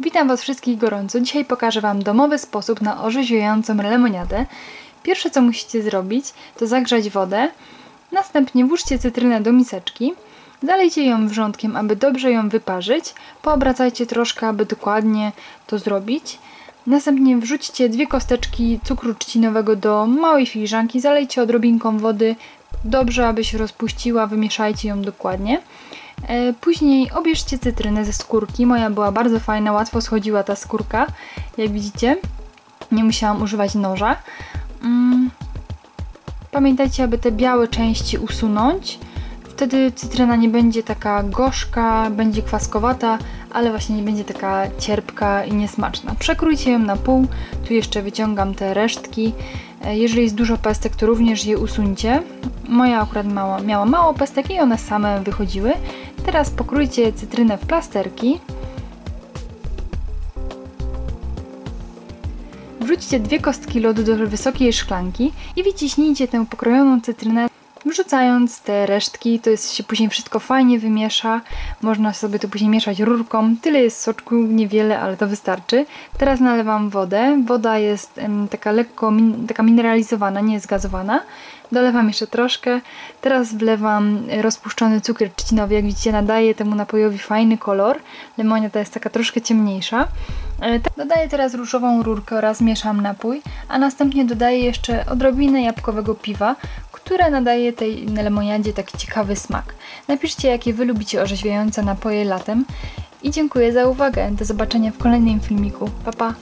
Witam Was wszystkich gorąco. Dzisiaj pokażę Wam domowy sposób na orzeźwiającą lemoniadę. Pierwsze co musicie zrobić to zagrzać wodę, następnie włóżcie cytrynę do miseczki, zalejcie ją wrzątkiem, aby dobrze ją wyparzyć, poobracajcie troszkę, aby dokładnie to zrobić. Następnie wrzućcie dwie kosteczki cukru trzcinowego do małej filiżanki, zalejcie odrobinką wody, dobrze aby się rozpuściła, wymieszajcie ją dokładnie. E, później obierzcie cytrynę ze skórki. Moja była bardzo fajna, łatwo schodziła ta skórka, jak widzicie. Nie musiałam używać noża. Mm. Pamiętajcie, aby te białe części usunąć. Wtedy cytryna nie będzie taka gorzka, będzie kwaskowata, ale właśnie nie będzie taka cierpka i niesmaczna. Przekrójcie ją na pół. Tu jeszcze wyciągam te resztki. E, jeżeli jest dużo pestek, to również je usuńcie. Moja akurat mała, miała mało pestek i one same wychodziły. Teraz pokrójcie cytrynę w plasterki. Wrzućcie dwie kostki lodu do wysokiej szklanki i wyciśnijcie tę pokrojoną cytrynę wrzucając te resztki, to jest, się później wszystko fajnie wymiesza, można sobie to później mieszać rurką, tyle jest soczku, niewiele, ale to wystarczy. Teraz nalewam wodę, woda jest taka lekko, taka mineralizowana, nie jest gazowana, dolewam jeszcze troszkę, teraz wlewam rozpuszczony cukier trzcinowy, jak widzicie nadaje temu napojowi fajny kolor, lemonia ta jest taka troszkę ciemniejsza. E, dodaję teraz różową rurkę oraz mieszam napój, a następnie dodaję jeszcze odrobinę jabłkowego piwa, które nadaje tej lemoniadzie taki ciekawy smak. Napiszcie, jakie Wy lubicie orzeźwiające napoje latem i dziękuję za uwagę. Do zobaczenia w kolejnym filmiku. Pa, pa!